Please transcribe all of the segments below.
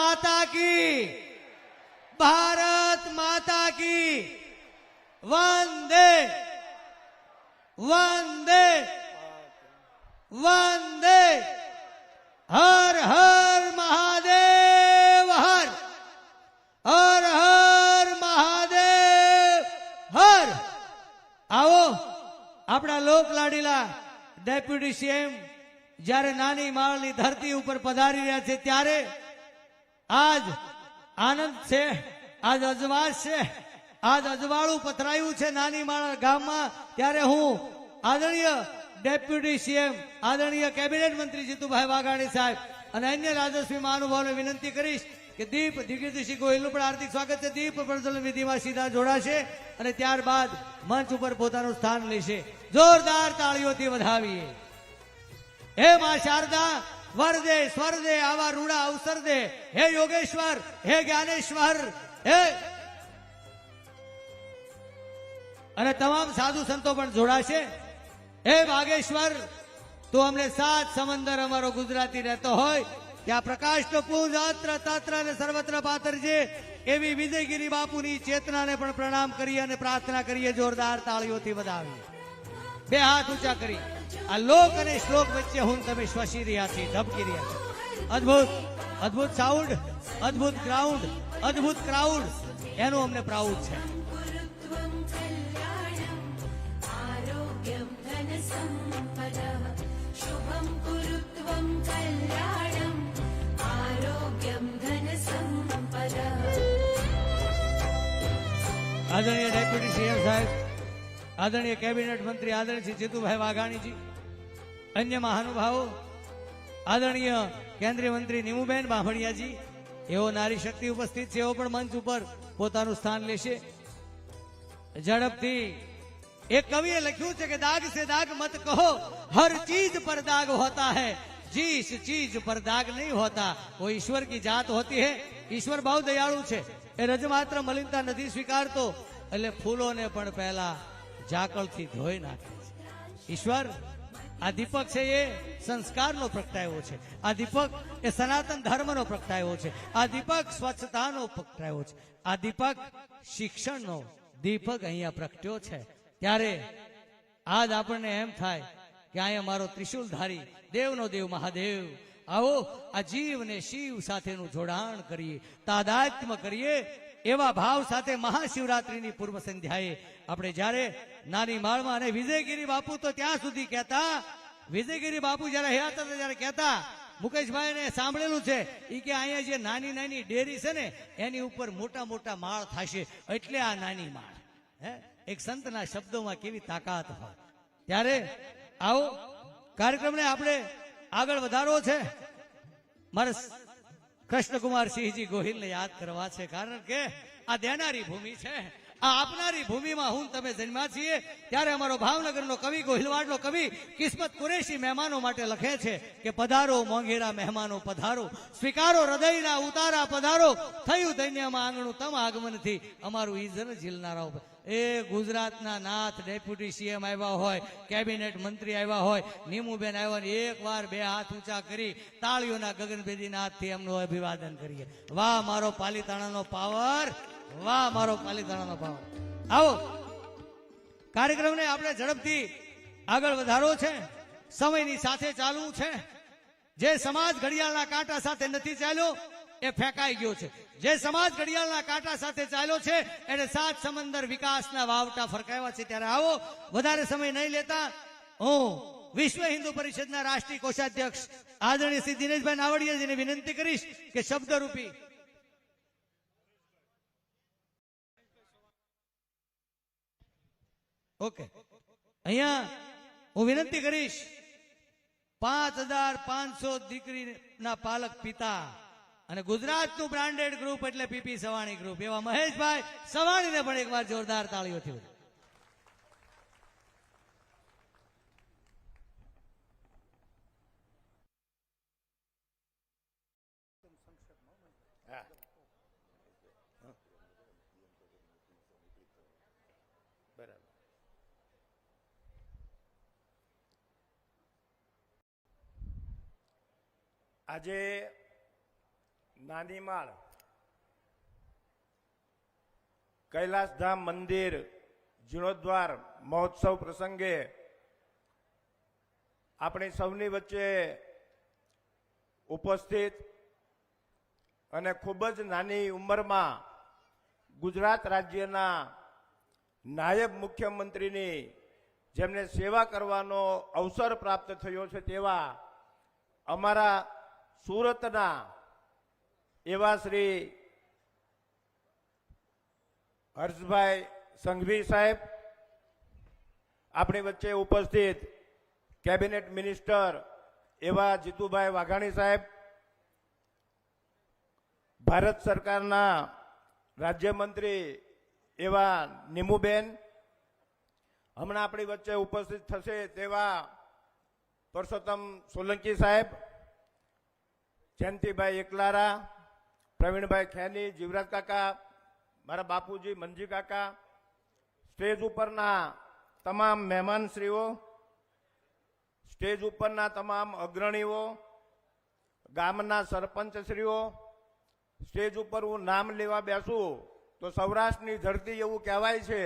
માતા કી. ભારત માતા કી. વંદે. વંદે. વંદે. હર હર મહાદેવ, હર. હર હર મહાદેવ, હર. આવો, આપણા લોક લાડીલા ડેપ્યુટી સીએમ જ્યારે નાની માળની ધરતી ઉપર પધારી રહ્યા છે ત્યારે આજ આનંદ છે, આજ અજવાસ છે, આજ અજવાળું પથરાયું છે નાની માળ ગામમાં. ત્યારે હું આદરણીય ડેપ્યુટી સીએમ, આદરણીય કેબિનેટ મંત્રી જીતુભાઈ વાઘાણી સાહેબ અને અન્ય રાજસ્વી મહાનુભાવને વિનંતી કરીશ કે દીપ દિગ્વિજયસિંહ ગોહિલનું પણ હાર્દિક સ્વાગત છે. દીપ પ્રજ્વલન વિધિમાં સીધા જોડાશે અને ત્યારબાદ મંચ ઉપર પોતાનું સ્થાન લેશે. જોરદાર તાળીઓથી વધાવીએ. હે મા શારદા વરદે, સ્વરદે, આવા રૂડા અવસર દે હે યોગેશ્વર, હે જ્ઞાનેશ્વર, હે. અને તમામ સાધુ સંતો પણ જોડાશે. હે બાગેશ્વર તું અમને સાત સમંદર અમારો ગુજરાતી રહેતો હોય, ત્યાં પ્રકાશ તો પૂજ, અત્ર, તત્ર અને સર્વત્ર પાત્ર છે એવી વિજયગીરી બાપુની ચેતનાને પણ પ્રણામ કરીએ અને પ્રાર્થના કરીએ, જોરદાર તાળીઓથી વધાવીએ. બે હાથ ઊંચા કરી. આ લોક અને શ્લોક વચ્ચે હું તમે શ્વસી રહ્યા છીએ, ધબકી રહ્યા છીએ અદ્ભુત અદ્ભુત સાઉન્ડ અદભુત ગ્રાઉન્ડ અદભુત ક્રાઉડ એનું અમને પ્રાઉડ છે. આદરણીય ડેપ્યુટી સીએમ સાહેબ આદરણીય કેબિનેટ મંત્રી આદરણીય શ્રી જીતુભાઈ વાઘાણીજી, અન્ય મહાનુભાવો, આદરણીય કેન્દ્રીય મંત્રી નીમુબેન બાંભણિયાજી એવો નારી શક્તિ ઉપસ્થિત છે, એવો પણ મંચ ઉપર પોતાનું સ્થાન લેશે. ઝડપથી એક કવિએ લખ્યું છે કે દાગ સે દાગ મત કહો, હર ચીજ પર દાગ હોતા હૈ, જીસ ચીજ પર દાગ નહીં હોતા, વો ઈશ્વર કી જાત હોતી હૈ, ઈશ્વર બહુ દયાળુ છે. એ રજમાત્ર મલિનતા નથી સ્વીકારતો, એટલે ફૂલોને પણ પહેલા ઝાકળથી ધોઈ નાખે છે. ઈશ્વર, આ દીપક છે એ સંસ્કારનો પ્રગટાયો છે. આ દીપક એ સનાતન ધર્મનો પ્રગટાયો છે. આ દીપક સ્વચ્છતાનો પ્રગટાયો છે. આ દીપક શિક્ષણનો દીપક અહીંયા પ્રગટ્યો છે. ત્યારે આજ આપણને એમ થાય કે અહીંયા મારો ત્રિશુલધારી દેવનો દેવ મહાદેવ, આવો આ જીવ ને શિવ સાથેનું જોડાણ કરીએ તાદાત્મ કરીએ એવા ભાવ સાથે મહાશિવરાત્રિની પૂર્વ સંધ્યાએ આપણે જ્યારે નાની માળમાં અને વિજયગીરી બાપુ તો ત્યાં સુધી કહેતા, વિજયગીરી બાપુ જ્યારે હતા ત્યારે કહેતા, મુકેશભાઈ ને સાંભળેલું છે એ કે અહીંયા જે નાની નાની ડેરી છે ને, એની ઉપર મોટા મોટા માળ થશે, એટલે આ નાની માળ. હે? એક સંતના શબ્દોમાં કેવી તાકાત હોય. ત્યારે આવો કાર્યક્રમને આપણે આગળ વધારવો છે. મારે કૃષ્ણકુમાર સિંહજી ગોહિલને યાદ કરવા છે, કારણ કે આ દેનારી ભૂમિ છે. આ આપનારી ભૂમિમાં હું તમે જન્મ્યા છીએ, ત્યારે અમારો ભાવનગરનો કવિ, ગોહિલવાડનો કવિ, કિસ્મત કુરેશી મહેમાનો માટે લખે છે કે, પધારો મોંઘેરા મહેમાનો, પધારો. સ્વીકારો હૃદયના ઉતારા, પધારો. થયું ધન્યમાં આંગણું, તમ આગમનથી અમારું ઈજન ઝીલનારાઓ એ ગુજરાતના નાથ ડેપ્યુટી સીએમ આવ્યા હોય, કેબિનેટ મંત્રી આવ્યા હોય, નીમુબેન આવ્યા ને એક વાર બે હાથ ઊંચા કરી તાળીઓના ગગનભેદીના હાથથી એમનું અભિવાદન કરીએ. વાહ, મારો પાલીતાણાનો પાવર, વાહ, મારો પાલીતાણાનો પાવર. આવો. કાર્યક્રમને આપણે ઝડપથી આગળ વધારવો છે. સમયની સાથે ચાલવું છે. જે સમાજ ઘડિયાળના કાંટા સાથે નથી ચાલ્યો એ ફેંકાઈ ગયો છે. જે સમાજ ઘડિયાળના કાંટા સાથે ચાલ્યો છે, એને સાત સમંદર વિકાસના વાવટા ફરકાવ્યા છે. ત્યારે આવો, વધારે સમય નહીં લેતા, હું વિશ્વ હિન્દુ પરિષદના રાષ્ટ્રીય કોષાધ્યક્ષ આદરણીય શ્રી દિનેશભાઈ નાવડિયાજીને વિનંતી કરીશ કે શબ્દરૂપી ઓકે. અહીંયા હું વિનંતી કરીશ, પાંચ હજાર પાંચસો દીકરીના પાલક પિતા અને ગુજરાતનું બ્રાન્ડેડ ગ્રુપ એટલે પીપી સવાણી ગ્રુપ એવા મહેશભાઈ સવાણીને પણ એકવાર જોરદાર તાળીઓથી વધાવો. આજે નાનીમાળ કૈલાસધામ મંદિર જીર્ણોદ્વાર મહોત્સવ પ્રસંગે આપણી સૌની વચ્ચે ઉપસ્થિત અને ખૂબ જ નાની ઉંમરમાં ગુજરાત રાજ્યના નાયબ મુખ્યમંત્રીની જેમને સેવા કરવાનો અવસર પ્રાપ્ત થયો છે તેવા અમારા સુરતના એવા શ્રી હર્ષભાઈ સંઘવી સાહેબ આપણી વચ્ચે ઉપસ્થિત કેબિનેટ મિનિસ્ટર એવા જીતુભાઈ વાઘાણી સાહેબ ભારત સરકારના રાજ્યમંત્રી એવા નીમુબેન હમણાં આપણી વચ્ચે ઉપસ્થિત થશે તેવા પરસોત્તમ સોલંકી સાહેબ જયંતિભાઈ એકલારા પ્રવીણભાઈ ખેની જીવરાજ કાકા, મારા બાપુજી મંજી કાકા, સ્ટેજ ઉપરના તમામ મહેમાનશ્રીઓ, સ્ટેજ ઉપરના તમામ અગ્રણીઓ, ગામના સરપંચશ્રીઓ, સ્ટેજ ઉપર હું નામ લેવા બેસું તો સૌરાષ્ટ્રની ધરતી એવું કહેવાય છે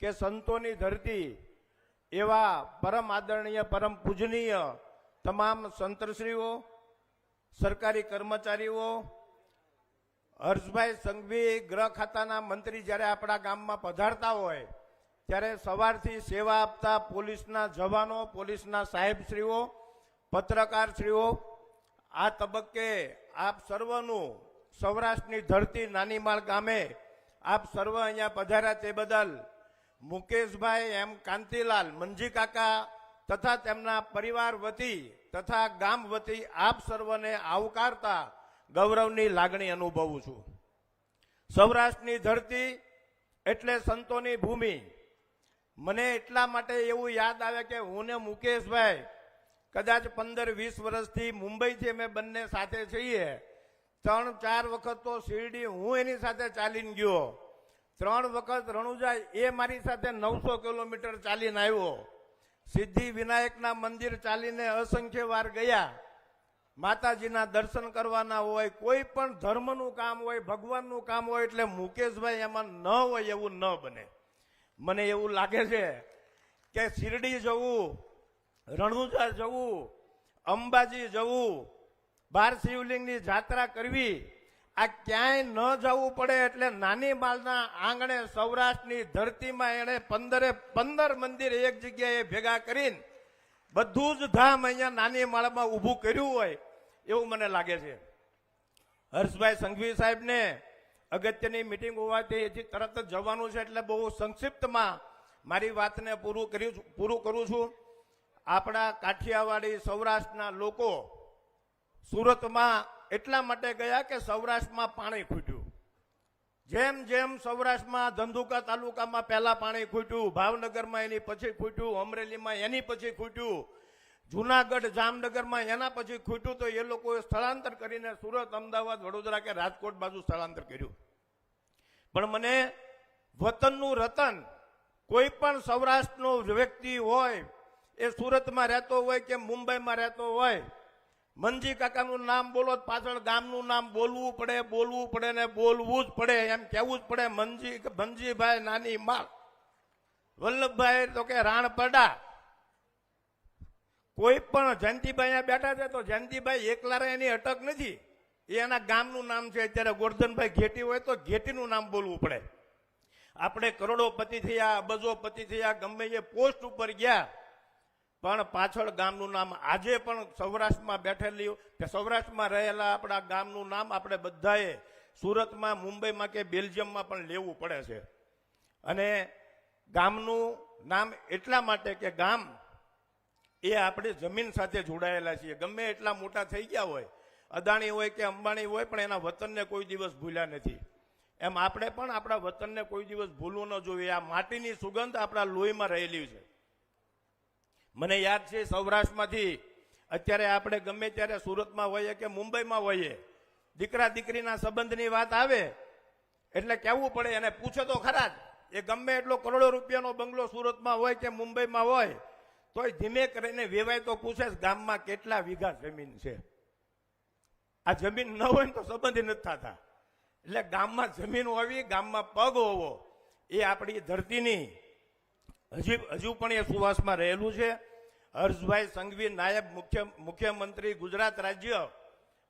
કે સંતોની ધરતી એવા પરમ આદરણીય, પરમ પૂજનીય તમામ સંતશ્રીઓ, સરકારી કર્મચારીઓ હર્ષભાઈ સંઘવી ગ્રહ ખાતાના મંત્રી જ્યારે આપણા ગામમાં પધારતા હોય, ત્યારે સવારથી સેવા આપતા પોલીસના જવાનો, પોલીસના સાહેબશ્રીઓ, પત્રકારશ્રીઓ, આ તબક્કે આપ સર્વનું સૌરાષ્ટ્રની ધરતી નાનીમાળ ગામે આપ સર્વ અહીંયા પધાર્યા તે બદલ મુકેશભાઈ એમ કાંતિલાલ, મંજી કાકા તથા તેમના પરિવાર વતી તથા ગામ વતી આપ સર્વને આવકારતા ગૌરવની લાગણી અનુભવું છું. સૌરાષ્ટ્રની ધરતી એટલે સંતોની ભૂમિ. મને એટલા માટે એવું યાદ આવે કે હું ને મુકેશભાઈ કદાચ પંદર વીસ વર્ષથી મુંબઈથી અમે બંને સાથે છીએ, ત્રણ ચાર વખત તો શિરડી હું એની સાથે ચાલીને ગયો. ત્રણ વખત રણુજા એ મારી સાથે નવસો કિલોમીટર ચાલીને આવ્યો. સિદ્ધિ વિનાયકના મંદિર ચાલીને અસંખ્ય વાર ગયા. માતાજીના દર્શન કરવાના હોય, કોઈ પણ ધર્મનું કામ હોય, ભગવાનનું કામ હોય એટલે મુકેશભાઈ એમાં ન હોય એવું ન બને. મને એવું લાગે છે કે શિરડી જવું, રણુજા જવું, અંબાજી જવું, બાર શિવલિંગની જાત્રા કરવી, આ ક્યાંય ન જવું પડે એટલે નાની માલના આંગણે સૌરાષ્ટ્રની ધરતીમાં એણે પંદરે પંદર મંદિર એક જગ્યાએ ભેગા કરીને બધું જ ધામ અહીંયા નાની માળામાં ઊભું કર્યું હોય એવું મને લાગે છે. હર્ષભાઈ સંઘવી સાહેબને અગત્યની મિટિંગ હોવાથી એથી તરત જ જવાનું છે એટલે બહુ સંક્ષિપ્તમાં મારી વાતને પૂરું કર્યું પૂરું કરું છું. આપણા કાઠિયાવાડી સૌરાષ્ટ્રના લોકો સુરતમાં એટલા માટે ગયા કે સૌરાષ્ટ્રમાં પાણી ખૂટ્યું જેમ જેમ સૌરાષ્ટ્રમાં ધંધુકા તાલુકામાં પહેલા પાણી ખૂટ્યું, ભાવનગરમાં એની પછી ખૂટ્યું, અમરેલીમાં એની પછી ખૂટ્યું, જુનાગઢ, જામનગરમાં એના પછી ખૂટ્યું, તો એ લોકોએ સ્થળાંતર કરીને સુરત, અમદાવાદ, વડોદરા કે રાજકોટ બાજુ સ્થળાંતર કર્યું. પણ મને વતનનું રતન કોઈ પણ સૌરાષ્ટ્રનો વ્યક્તિ હોય, એ સુરતમાં રહેતો હોય કે મુંબઈમાં રહેતો હોય મંજી કાકાનું નામ બોલો પાછળ ગામનું નામ બોલવું પડે બોલવું પડે ને બોલવું જ પડે, એમ કહેવું જ પડે મનજી મનજીભાઈ નાની માળ. વલ્લભભાઈ તો કે રાણપડા. કોઈ પણ જયંતિભાઈ અહીંયા બેઠા છે તો જયંતિભાઈ એકલારે એની અટક નથી. એ એના ગામનું નામ છે. અત્યારે ગોરધનભાઈ ઘેટી હોય તો ઘેટીનું નામ બોલવું પડે. આપણે કરોડોપતિ થયા અબજોપતિ થયા ગમે એ પોસ્ટ ઉપર ગયા. પણ પાછળ ગામનું નામ આજે પણ સૌરાષ્ટ્રમાં બેઠેલી કે સૌરાષ્ટ્રમાં રહેલા આપણા ગામનું નામ આપણે બધાએ સુરતમાં, મુંબઈમાં કે બેલ્જિયમમાં પણ લેવું પડે છે. અને ગામનું નામ એટલા માટે કે ગામ એ આપણે જમીન સાથે જોડાયેલા છીએ. ગમે એટલા મોટા થઈ ગયા હોય, અદાણી હોય કે અંબાણી હોય, પણ એના વતનને કોઈ દિવસ ભૂલ્યા નથી. એમ આપણે પણ આપણા વતનને કોઈ દિવસ ભૂલવું ન જોઈએ. આ માટીની સુગંધ આપણા લોહીમાં રહેલી છે. મને યાદ છે સૌરાષ્ટ્રમાંથી. અત્યારે આપણે ગમે ત્યારે સુરતમાં હોઈએ કે મુંબઈમાં હોઈએ, દીકરા દીકરીના સંબંધની વાત આવે, એટલે કહેવું પડે એને પૂછે તો ખરા જ. એ ગમે એટલો કરોડો રૂપિયાનો બંગલો સુરતમાં હોય કે મુંબઈમાં હોય, તોય ધીમે કરીને વેવાય તો પૂછે ગામમાં કેટલા વીઘા જમીન છે. આ જમીન ન હોય તો સંબંધી નથી થતા. એટલે ગામમાં જમીન હોવી, ગામમાં પગ હોવો, એ આપણી ધરતીની હજી હજુ પણ એ સુવાસમાં રહેલું છે. હર્ષભાઈ સંઘવી નાયબ મુખ્ય મુખ્યમંત્રી, ગુજરાત રાજ્ય.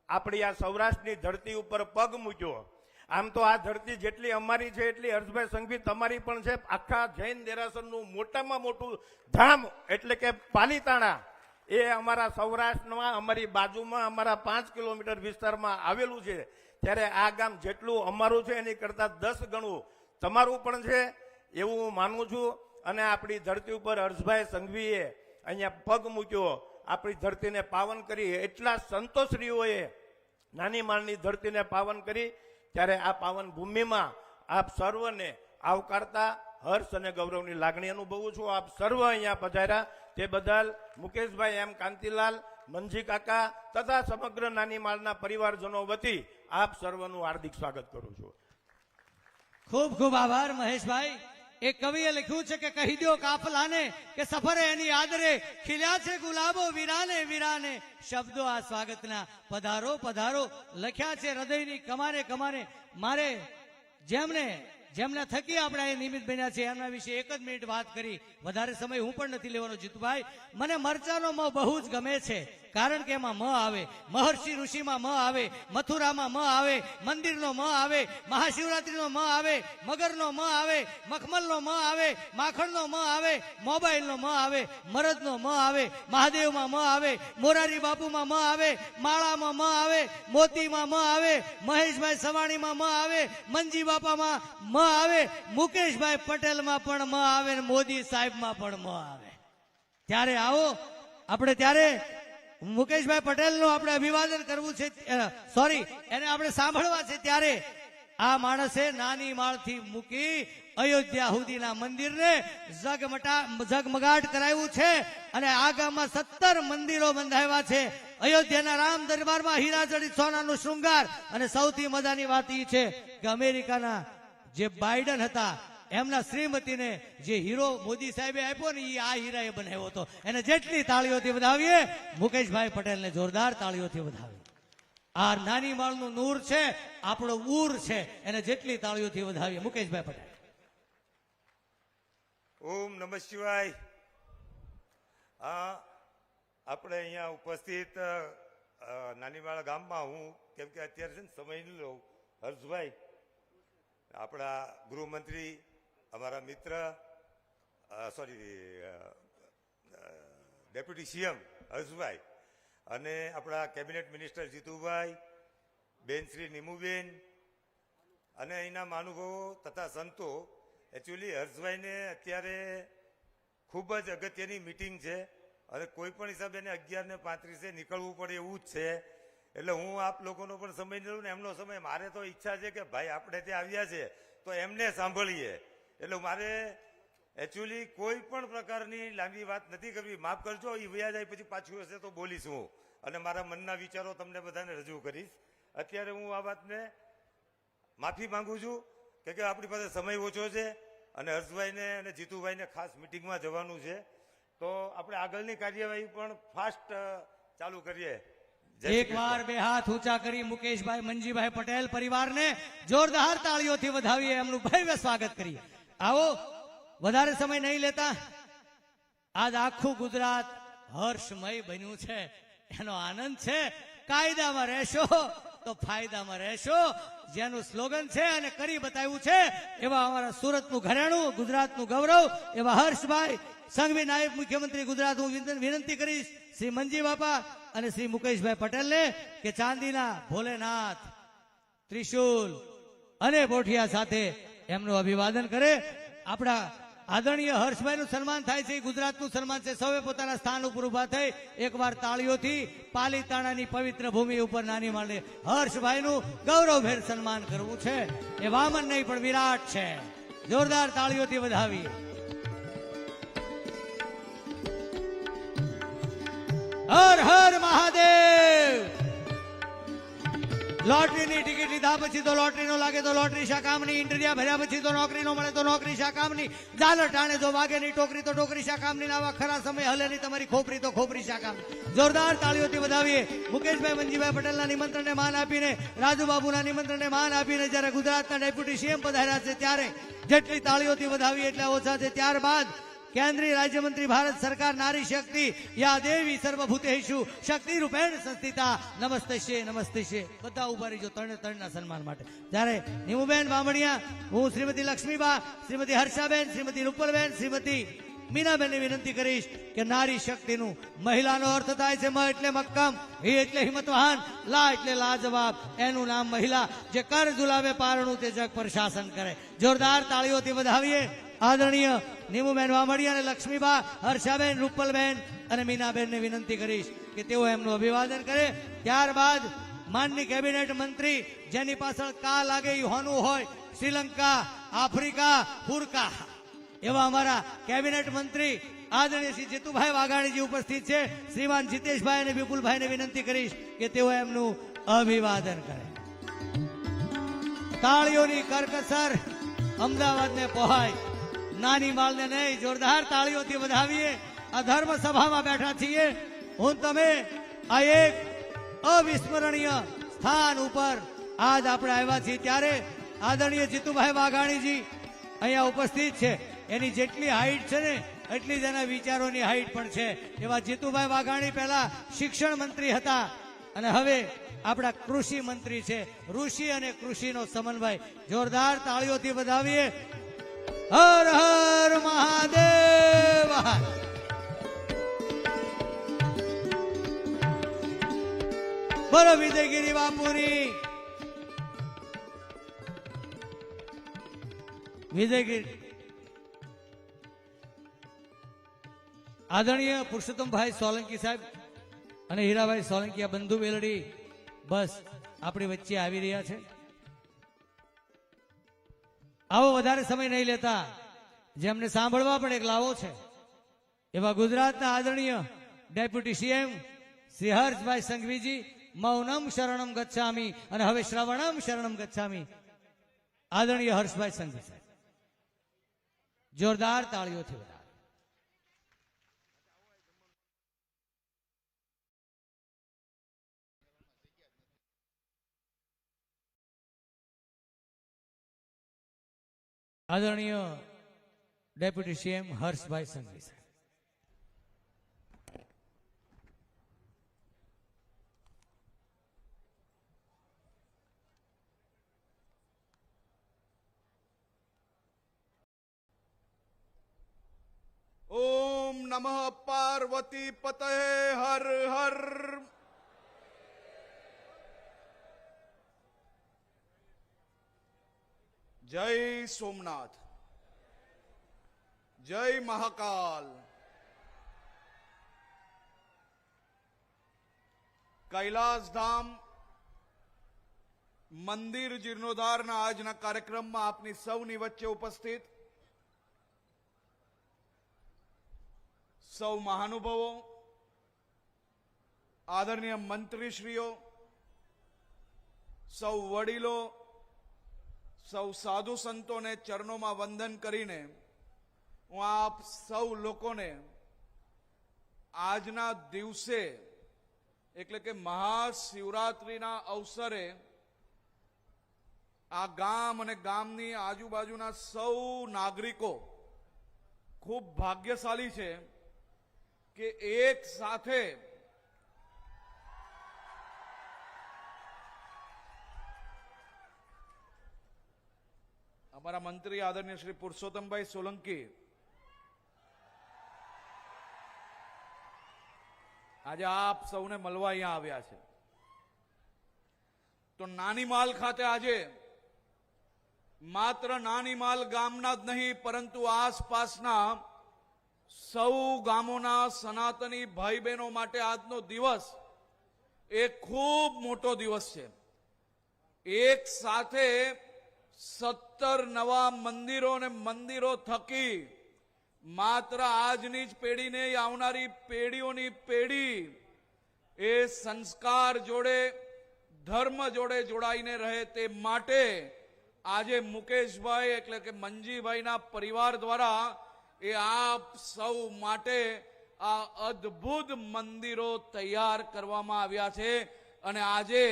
આપણી આ સૌરાષ્ટ્રની ધરતી ઉપર પગ મૂક્યો. આમ તો આ ધરતી જેટલી અમારી છે, એટલી હર્ષભાઈ સંઘવી તમારી પણ છે. આખા જૈન દેરાસરનું મોટામાં મોટું ધામ એટલે કે પાલીતાણા એ અમારા સૌરાષ્ટ્રમાં, અમારી બાજુમાં, અમારા પાંચ કિલોમીટર વિસ્તારમાં આવેલું છે. ત્યારે આ ગામ જેટલું અમારું છે, એની કરતાં દસ ગણું તમારું પણ છે. એવું હું માનું છું. અને આપણી ધરતી ઉપર હર્ષભાઈ સંઘવીએ અહીંયા પગ મૂક્યો. આપણી ધરતીને પાવન કરી. એટલા સંતોશ્રીઓએ નાની માળની ધરતીને પાવન કરી. ત્યારે આ પાવન ભૂમિમાં આપ સર્વને આવકારતા હર્ષ અને ગૌરવની લાગણી અનુભવું છું. આપ સર્વ અહીંયા પધાર્યા. તે બદલ મુકેશભાઈ એમ કાંતિલાલ, મનજી કાકા તથા સમગ્ર નાની માળના પરિવારજનો વતી આપ સર્વનું હાર્દિક સ્વાગત કરું છું. ખૂબ ખૂબ આભાર મહેશભાઈ. એક કવિએ લખ્યું છે કે કહી દો કાફલાને કે સફરે એની આદરે, ખીલ્યા છે ગુલાબો વિરાને વિરાને. શબ્દો આ સ્વાગતના. પધારો પધારો. લખ્યા છે હૃદયની કમારે કમારે. મારે જેમને, જેમના થકી આપણે અહીં નિમિત્ત બન્યા છે, એમના વિશે એક જ મિનિટ વાત કરી. વધારે સમય હું પણ નથી લેવાનો જીતુભાઈ. મને મરચાનો મ બહુ જ ગમે છે. કારણ કે એમાં મ આવે મહર્ષિ ઋષિમાં મ આવે મથુરામાં મ આવે મંદિરનો મ આવે મહાશિવરાત્રીનો મ આવે મગરનો મ આવે મખમલનો મ આવે માખણનો મ આવે મોબાઈલનો મ આવે મરદનો મ આવે મહાદેવમાં મ આવે મોરારી બાપુમાં મ આવે માળામાં મ આવે મોતીમાં મ આવે મહેશભાઈ સવાણીમાં મ આવે મંજી બાપામાં મ આવે મુકેશભાઈ પટેલમાં પણ મ આવે મોદી સાહેબમાં પણ મ આવે ત્યારે આવો આપણે ત્યારે મુકેશભાઈ પટેલનું આપણે અભિવાદન કરવું છે સોરી એને આપણે સાંભળવા છે ત્યારે આ માણસે નાની માળથી મૂકી અયોધ્યા સુધીના મંદિરને ઝગમટા, ઝગમગાટ કરાવ્યું છે અને આ ગામમાં સત્તર મંદિરો બંધાવ્યા છે. અયોધ્યાના રામ દરબારમાં હીરા જડિત સોનાનું શૃંગાર અને સૌથી મજાની વાત એ છે કે અમેરિકાના જે બાઇડન હતા એમના શ્રીમતીને જે હીરો મોદી સાહેબે આપ્યો ને એ આ હીરાએ બનાવ્યો હતો. એને જેટલી તાળીઓથી વધાવીએ મુકેશભાઈ પટેલને જોરદાર તાળીઓથી વધાવીએ. આ નાની માળનું નૂર છે આપણો ઉર છે એને જેટલી તાળીઓથી વધાવીએ. મુકેશભાઈ પટેલ. ઓમ નમઃ શિવાય. આપણે અહીંયા ઉપસ્થિત અ, ગામમાં હું કેમ કે અત્યારે છે ને સમય લઉં હર્ષભાઈ આપણા ગૃહમંત્રી અમારા મિત્ર સોરી ડેપ્યુટી સીએમ હર્ષભાઈ અને આપણા કેબિનેટ મિનિસ્ટર જીતુભાઈ, બેન શ્રી નિમુબેન અને અહીંના મહાનુભાવો તથા સંતો. એકચ્યુઅલી હર્ષભાઈને અત્યારે ખૂબ જ અગત્યની મિટિંગ છે અને કોઈ પણ હિસાબે એને અગિયાર ને પાંત્રીસે નીકળવું પડે એવું જ છે. એટલે હું આપ લોકોનો પણ સમય લઉં ને એમનો સમય. મારે તો ઈચ્છા છે કે ભાઈ આપણે ત્યાં આવ્યા છે તો એમને સાંભળીએ. એટલે મારે એકચ્યુઅલી કોઈ પણ પ્રકારની લાંબી વાત નથી કરવી. માફ કરજો એ વયા જાય પછી પાછું હશે તો બોલીશ હું. અને મારા મનના વિચારો તમને બધાને રજૂ કરીશ. અત્યારે હું આ વાતને માફી માંગુ છું કે આપણી પાસે સમય ઓછો છે અને હર્ષભાઈને અને જીતુભાઈને ખાસ મિટિંગમાં જવાનું છે. તો આપણે આગળની કાર્યવાહી પણ ફાસ્ટ ચાલુ કરીએ. જય શ્રી એક વાર બે હાથ ઊંચા કરી મુકેશભાઈ, મંજીભાઈ પટેલ પરિવારને જોરદાર તાળીઓથી વધાવીએ. એમનું ભવ્ય સ્વાગત કરીએ. આવો, વધારે સમય નહીં લેતા. આજ આખું ગુજરાત હર્ષમય બન્યું છે. એનો આનંદ છે. કાયદામાં રહેશો તો ફાયદામાં રહેશો. જેનું સ્લોગન છે અને કરી બતાવ્યું છે, એવા અમારા સુરતનું ઘરેણું, ગુજરાતનું ગૌરવ, એવા હર્ષભાઈ, સંઘવી નાયબ મુખ્યમંત્રી ગુજરાત, હું વિનંતી- કરીશ શ્રી મંજી બાપા અને શ્રી મુકેશભાઈ પટેલને કે ચાંદીના ભોલેનાથ, ત્રિશુલ અને બોઠિયા સાથે એમનું અભિવાદન કરે. આપણા આદરણીય હર્ષભાઈનું સન્માન થાય છે, ગુજરાતનું સન્માન છે. સૌએ પોતાના સ્થાન ઉપર ઊભા થઈ એકવાર તાળીઓથી પાલીતાણાની પવિત્ર ભૂમિ ઉપર નાની માંડે હર્ષભાઈનું ગૌરવભેર સન્માન કરવું છે. એ વામન નહીં, પણ વિરાટ છે. જોરદાર તાળીઓથી વધાવીએ. લોટરીની ટિકિટ લીધા પછી તો લોટરી નો લાગે તો લોટરી શા કામની ઇન્ટરિયા ભર્યા પછી તો નોકરી નો મળે તો નોકરી શા કામની ઝાલર ટાણે જો વાગે નહીં ટોકરી તો ટોકરી શા કામની ને આવા ખરા સમય હલે નહીં તમારી ખોપરી તો ખોપરી શા કામ જોરદાર તાળીઓથી વધાવીએ. મુકેશભાઈ, મંજીભાઈ પટેલના નિમંત્રણને માન આપીને, રાજુબાબુના નિમંત્રણને માન આપીને જ્યારે ગુજરાતના ડેપ્યુટી સીએમ પધાર્યા છે ત્યારે જેટલી તાળીઓથી વધાવીએ એટલા ઓછા છે. ત્યારબાદ કેન્દ્રીય રાજ્યમંત્રી ભારત સરકાર નારી શક્તિ યા દેવી સર્વભૂતેશુ શક્તિ રૂપેણ સંસ્થિતા. નમસ્તે છે નમસ્તે છે બધા ઊભા રહીજો ત્રણે ત્રણના સન્માન માટે. જ્યારે નીમુબેન બામણિયા હું શ્રીમતી લક્ષ્મીબા, શ્રીમતી હર્ષાબેન, શ્રીમતી રૂપલબેન, શ્રીમતી મીનાબેનને વિનંતી કરીશ કે નારી શક્તિનું મહિલાનો અર્થ થાય છે મ એટલે મક્કમ, હિ એટલે હિંમતવાન, લા એટલે લાજવાબ. એનું નામ મહિલા. જે કર ઝુલાવે પારણું તે જગ પર શાસન કરે. જોરદાર તાળીઓથી વધાવીએ. આદરણીય નીમુબેન વામડિયા અને લક્ષ્મીબા, હર્ષાબેન, રૂપલબેન અને મીનાબેનને વિનંતી કરીશ કે તેઓ એમનું અભિવાદન કરે. ત્યારબાદ માનની કેબિનેટ મંત્રી જેની પાછળ કા લાગે હોનું હોય, શ્રીલંકા, આફ્રિકા પુરકા એવા અમારા કેબિનેટ મંત્રી આદરણીય શ્રી જીતુભાઈ વાઘાણીજી ઉપસ્થિત છે. શ્રીમાન જીતેશભાઈ અને વિપુલભાઈને વિનંતી કરીશ કે તેઓ એમનું અભિવાદન કરે. તાળીઓની કરકસર અમદાવાદને પહોંચાય. નાની માલને નહીં, જોરદાર તાળીઓથી વધાવીએ. આ ધર્મ સભામાં બેઠા છીએ. હું તમે આ એક અવિસ્મરણીય સ્થાન ઉપર આજ આપણે આવ્યા છીએ. ત્યારે આદરણીય જીતુભાઈ વાઘાણીજી અહીંયા ઉપસ્થિત છે. એની જેટલી હાઈટ છે ને, એટલી જ એના વિચારોની હાઈટ પણ છે. એવા જીતુભાઈ વાઘાણી પહેલા શિક્ષણ મંત્રી હતા અને હવે આપણા કૃષિ મંત્રી છે. ઋષિ અને કૃષિનો સમન્વય. જોરદાર તાળીઓથી વધાવીએ. હર હર મહાદેવ બોલો વિજયગીરી બાપુની વિજયગીરી આદરણીય પુરુષોત્તમભાઈ સોલંકી સાહેબ અને હીરાભાઈ સોલંકી આ બંધુ બેલડી બસ આપણી વચ્ચે આવી રહ્યા છે. આવો વધારે સમય નહીં લેતા. જેમને સાંભળવા પણ એક લાવો છે. એવા ગુજરાતના આદરણીય ડેપ્યુટી સીએમ શ્રી હર્ષભાઈ સંઘવીજી, મૌનમ શરણમ ગચ્છામી અને હવે શ્રવણમ શરણમ ગચ્છામી. આદરણીય હર્ષભાઈ સંઘવી સાહેબ, જોરદાર તાળીઓથી આદરણીય ડેપ્યુટી સીએમ હર્ષભાઈ સંઘવી સાહેબ ઓમ નમઃ પાર્વતી પતય હર હર જય સોમનાથ. જય મહાકાલ. કૈલાસધામ મંદિર જીર્ણોદ્ધારના આજના કાર્યક્રમમાં આપની સૌની વચ્ચે ઉપસ્થિત સૌ મહાનુભાવો, આદરણીય મંત્રીશ્રીઓ, સૌ વડીલો સૌ સાધુ સંતોને ચરણોમાં વંદન કરીને હું આપ સૌ લોકોને આજના દિવસે, એટલે કે મહાશિવરાત્રિના અવસરે, આ ગામ અને ગામની આજુબાજુના સૌ નાગરિકો ખૂબ ભાગ્યશાળી છે કે એક સાથે અમારા મંત્રી આદરણીય શ્રી પુરુષોત્તમભાઈ સોલંકી, આજે આપ સૌને મળવા અહીંયા આવ્યા છે. તો નાની માલ ખાતે આજે માત્ર નાની માલ ગામના જ નહીં, પરંતુ આસપાસના સૌ ગામોના સનાતની ભાઈ બહેનો માટે આજનો દિવસ એ ખૂબ મોટો દિવસ છે. એક સાથે સત્તર નવા મંદિરો અને મંદિરો થકી માત્ર આજની જ પેઢી નહીં આવનારી પેઢીઓની પેઢી એ સંસ્કાર જોડે, ધર્મ જોડે જોડાઈને રહે તે માટે આજે મુકેશભાઈ એટલે કે મંજીભાઈના પરિવાર દ્વારા એ આપ સૌ માટે આ અદ્ભુત મંદિરો તૈયાર કરવામાં આવ્યા છે. અને આજે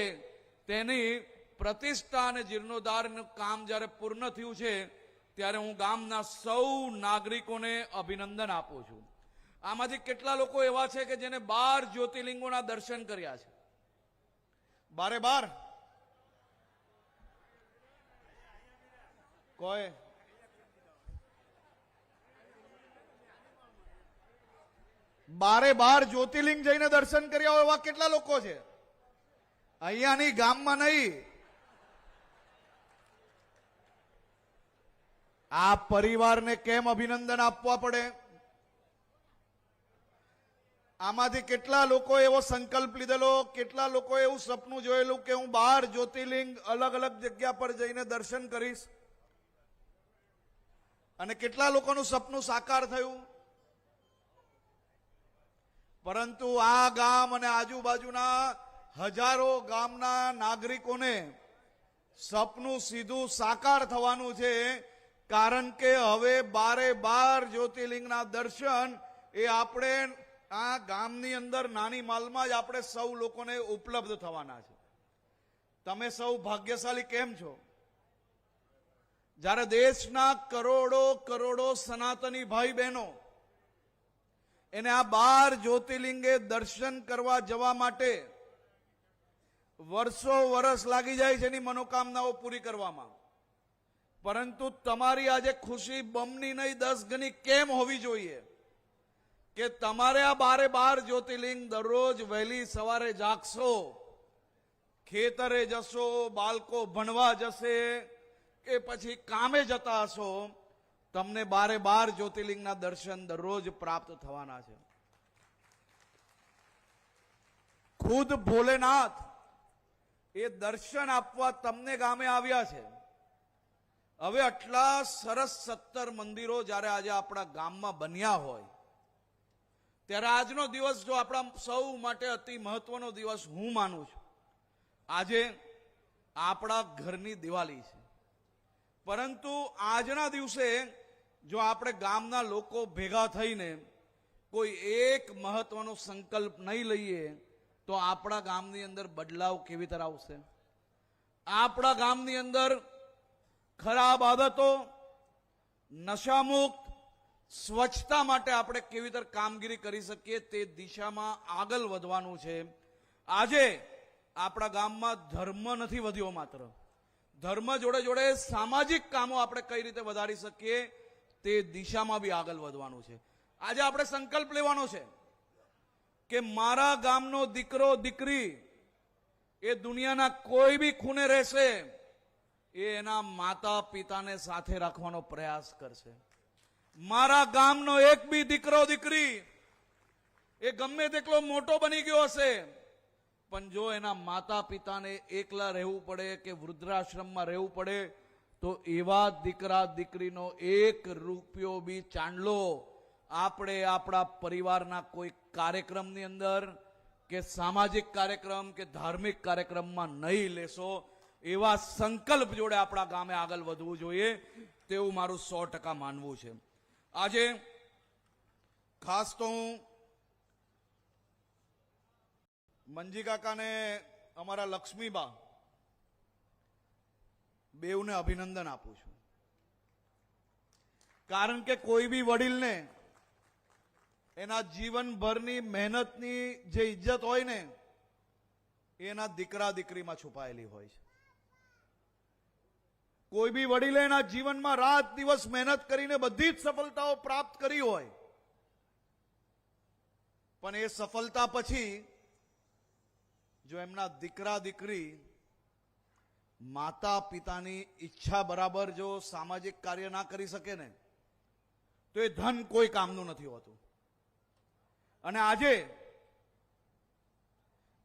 તેની પ્રતિષ્ઠા અને જીર્ણોદ્ધારનું કામ જ્યારે પૂર્ણ થયું છે, ત્યારે હું ગામના સૌ નાગરિકોને અભિનંદન આપું છું. આમાંથી કેટલા લોકો એવા છે કે જેને બાર જ્યોતિર્લિંગોના દર્શન કર્યા છે? બારે બાર? કોઈ? બારે બાર જ્યોતિર્લિંગ જઈને દર્શન કર્યા હોય એવા કેટલા લોકો છે? અહીંયાની ગામમાં નહીં. આ પરિવારને કેમ અભિનંદન આપવા પડે? આમાંથી કેટલા લોકો એવો સંકલ્પ લીધેલો, કેટલા લોકો એવું સપનું જોયેલું કે હું બાર જ્યોતિર્લિંગ અલગ અલગ જગ્યા પર જઈને દર્શન કરીશ? અને કેટલા લોકોનું સપનું સાકાર થયું? પરંતુ આ ગામ અને આજુબાજુના હજારો ગામના નાગરિકોને સપનું સીધું સાકાર થવાનું છે. કારણ કે હવે બારે બાર જ્યોતિર્લિંગના દર્શન એ આપણે આ ગામની અંદર નાની માલમાં જ આપણે સૌ લોકોને ઉપલબ્ધ થવાના છે. તમે સૌ ભાગ્યશાળી કેમ છો? જ્યારે દેશના કરોડો કરોડો સનાતની ભાઈ બહેનો એને આ બાર જ્યોતિર્લિંગે દર્શન કરવા જવા માટે વર્ષો વર્ષ લાગી જાય છે એની મનોકામનાઓ પૂરી કરવામાં. પરંતુ તમારી આજે ખુશી બમની નહીં, દસ ગણી કેમ હોવી જોઈએ? કે તમારે આ બારે બાર જ્યોતિર્લિંગ દરરોજ વહેલી સવારે જાગશો, ખેતરે જશો, બાળકો ભણવા જશે, કે પછી કામે જતા હશો, તમને બારે બાર જ્યોતિર્લિંગના દર્શન દરરોજ પ્રાપ્ત થવાના છે. ખુદ ભોલેનાથ એ દર્શન આપવા તમને ગામે આવ્યા છે. હવે આટલા સરસ સત્તર મંદિરો જ્યારે આજે આપણા ગામમાં બન્યા હોય, ત્યારે આજનો દિવસ જો આપણા સૌ માટે અતિ મહત્વનો દિવસ હું માનું છું. આજે આપણા ઘરની દિવાળી છે. પરંતુ આજના દિવસે જો આપણે ગામના લોકો ભેગા થઈને કોઈ એક મહત્વનો સંકલ્પ નહીં લઈએ, તો આપણા ગામની અંદર બદલાવ કેવી તરહ આવશે? આપણા ગામની અંદર ખરાબ આદતો, નશામુક્ત, સ્વચ્છતા માટે આપણે કેવી રીતે કામગીરી કરી શકીએ તે દિશામાં આગળ વધવાનું છે. આજે આપણા ગામમાં ધર્મ નથી વધ્યો માત્ર. ધર્મ જોડે જોડે સામાજિક કામો આપણે કઈ રીતે વધારી શકીએ તે દિશામાં બી આગળ વધવાનું છે. આજે આપણે સંકલ્પ લેવાનો છે કે મારા ગામનો દીકરો, દીકરી એ દુનિયાના કોઈ બી ખૂણે રહેશે એ એના માતા પિતાને સાથે રાખવાનો પ્રયાસ કરશે. મારા ગામનો એક બી દીકરો, દીકરી, એ ગમે તેટલો મોટો બની ગયો હશે, પણ જો એના માતા પિતાને એકલા રહેવું પડે કે વૃદ્ધાશ્રમમાં રહેવું પડે, તો એવા દીકરા, દીકરીનો એક રૂપિયો બી ચાંદલો આપણે આપણા પરિવારના કોઈ કાર્યક્રમની અંદર કે સામાજિક કાર્યક્રમ કે ધાર્મિક કાર્યક્રમમાં નહીં લેશો એવા સંકલ્પ જોડે આપણા ગામે આગળ વધવું જોઈએ, તેવું મારું સો ટકા માનવું છે. આજે ખાસ તો હું મંજી કાકાને, અમારા લક્ષ્મીબા બેઉને અભિનંદન આપું છું. કારણ કે કોઈ બી વડીલને એના જીવનભરની મહેનતની જે ઇજ્જત હોય ને, એના દીકરા દીકરીમાં છુપાયેલી હોય છે. કોઈ બી વડીલે એના જીવનમાં રાત દિવસ મહેનત કરીને બધી જ સફળતાઓ પ્રાપ્ત કરી હોય, પણ એ સફળતા પછી જો એમના દીકરા દીકરી માતા પિતાની ઈચ્છા બરાબર જો સામાજિક કાર્ય ના કરી શકે ને, તો એ ધન કોઈ કામનું નથી હોતું. અને આજે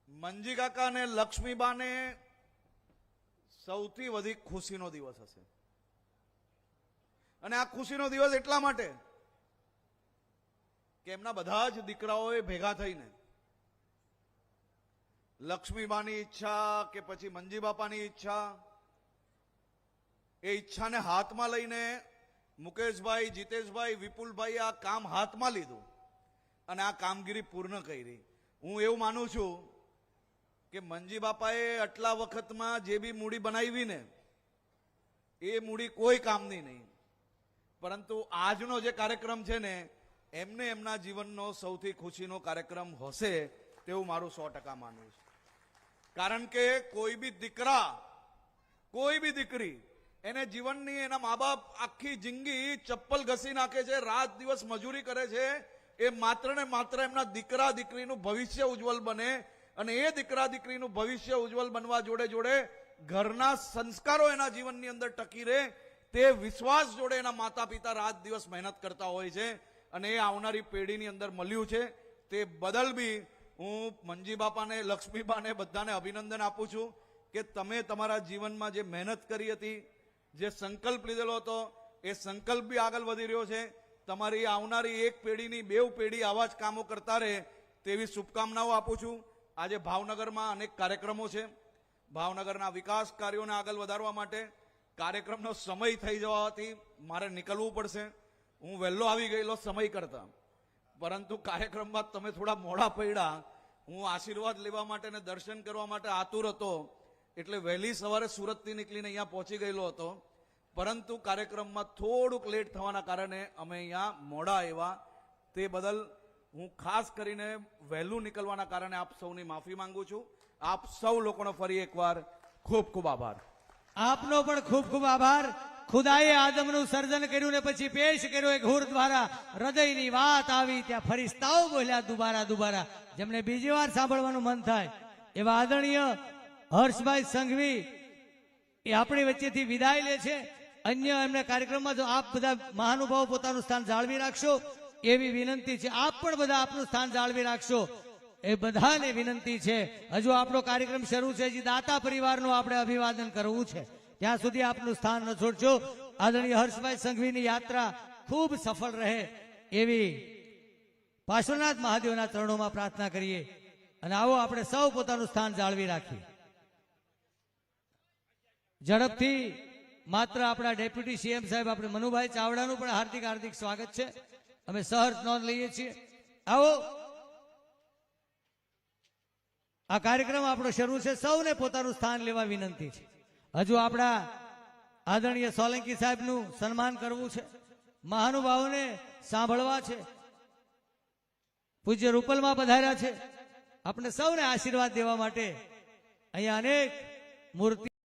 મંજી કાકા અને લક્ષ્મીબાને સૌથી વધુ ખુશીનો દિવસ હશે. અને આ ખુશીનો દિવસ એટલા માટે કે એમના બધા જ દીકરાઓએ ભેગા થઈને લક્ષ્મીબાની ઈચ્છા કે પછી મંજી બાપાની ઈચ્છા એ ઈચ્છાને હાથમાં લઈને મુકેશભાઈ, જીતેશભાઈ વિપુલભાઈ આ કામ હાથમાં લીધું અને આ કામગીરી પૂર્ણ કરી. હું એવું માનું છું કે મંજી બાપાએ આટલા વખતમાં જે બી મૂડી બનાવી ને એ મૂડી કોઈ કામની નહીં. પરંતુ આજનો જે કાર્યક્રમ છે ને, એમને એમના જીવનનો સૌથી ખુશીનો કાર્યક્રમ હશે તેવું મારું સો ટકા માનવું છે. કારણ કે કોઈ બી દીકરા, કોઈ બી દીકરી એને જીવનની એના મા બાપ આખી જિંદગી ચપ્પલ ઘસી નાખે છે, રાત દિવસ મજૂરી કરે છે, એ માત્ર ને માત્ર એમના દીકરા દીકરીનું ભવિષ્ય ઉજ્જવલ બને અને એ દીકરા દીકરીનું ભવિષ્ય ઉજ્જવલ બનવા જોડે જોડે ઘરના સંસ્કારો એના જીવનની અંદર ટકી રહે, તે વિશ્વાસ જોડે એના માતા પિતા રાત દિવસ મહેનત કરતા હોય છે અને એ આવનારી પેઢીની અંદર મળ્યું છે. તે બદલ બી હું મંજી બાપાને લક્ષ્મીબાને બધાને અભિનંદન આપું છું કે તમે તમારા જીવનમાં જે મહેનત કરી હતી, જે સંકલ્પ લીધેલો હતો, એ સંકલ્પ બી આગળ વધી રહ્યો છે. તમારી આવનારી એક પેઢીની બેવ પેઢી આવા જ કામો કરતા રહે તેવી શુભકામનાઓ આપું છું. આજે ભાવનગરમાં અનેક કાર્યક્રમો છે. ભાવનગરના વિકાસ કાર્યોને આગળ વધારવા માટે કાર્યક્રમનો સમય થઈ જવાથી મારે નીકળવું પડશે. હું વહેલો આવી ગયેલો સમય કરતા. પરંતુ કાર્યક્રમમાં તમે થોડા મોડા પડ્યા. હું આશીર્વાદ લેવા માટે અને દર્શન કરવા માટે આતુર હતો. એટલે વહેલી સવારે સુરતથી નીકળીને અહીંયા પહોંચી ગયેલો હતો. પરંતુ કાર્યક્રમમાં થોડુંક લેટ થવાના કારણે અમે અહીંયા મોડા આવ્યા. તે બદલ હું ખાસ કરીને વહેલું નીકળવાના કારણે આપ સૌની માફી માંગુ છું. આપ સૌ લોકોનો ફરી એકવાર ખૂબ ખૂબ આભાર. આપનો પણ ખૂબ ખૂબ આભાર. ખુદાએ આદમનું સર્જન કર્યું ને પછી પેશ કર્યો એક હુર દ્વારા. હૃદયની વાત આવી, ત્યાં ફરિસ્તાઓ બોલ્યા દુબારા દુબારા. જેમને બીજી વાર સાંભળવાનું મન થાય, એવા આદરણીય હર્ષભાઈ સંઘવી એ આપણી વચ્ચેથી વિદાય લે છે. અન્ય એમના કાર્યક્રમમાં જો આપ બધા મહાનુભાવો પોતાનું સ્થાન જાળવી રાખશો એવી વિનંતી છે. આપ પણ બધા આપનું સ્થાન જાળવી રાખશો. એ બધાને વિનંતી છે. હજુ આપણો કાર્યક્રમ શરૂ છે. હજી દાતા પરિવારનું આપણે અભિવાદન કરવું છે. ત્યાં સુધી આપનું સ્થાન ન છોડશો આદરણીય હર્ષભાઈ સંઘવીની યાત્રા ખૂબ સફળ રહે એવી પાર્શ્વનાથ મહાદેવના ચરણોમાં પ્રાર્થના કરીએ અને આવો આપણે સૌ પોતાનું સ્થાન જાળવી રાખીએ. ઝડપથી માત્ર આપણા ડેપ્યુટી સીએમ સાહેબ, આપણે મનુભાઈ ચાવડાનું પણ હાર્દિક હાર્દિક સ્વાગત છે. અમે સહર્ષ નોંધ લઈએ છીએ. આવો. આ કાર્યક્રમ આપણો શરૂ છે. સૌને પોતાનું સ્થાન લેવા વિનંતી છે. હજુ આપણા આદરણીય સોલંકી સાહેબનું સન્માન કરવું છે. મહાનુભાવોને સાંભળવા છે. પૂજ્ય રૂપલમાં પધાર્યા છે. આપણે સૌને આશીર્વાદ દેવા માટે અહીંયા અનેક મૂર્તિ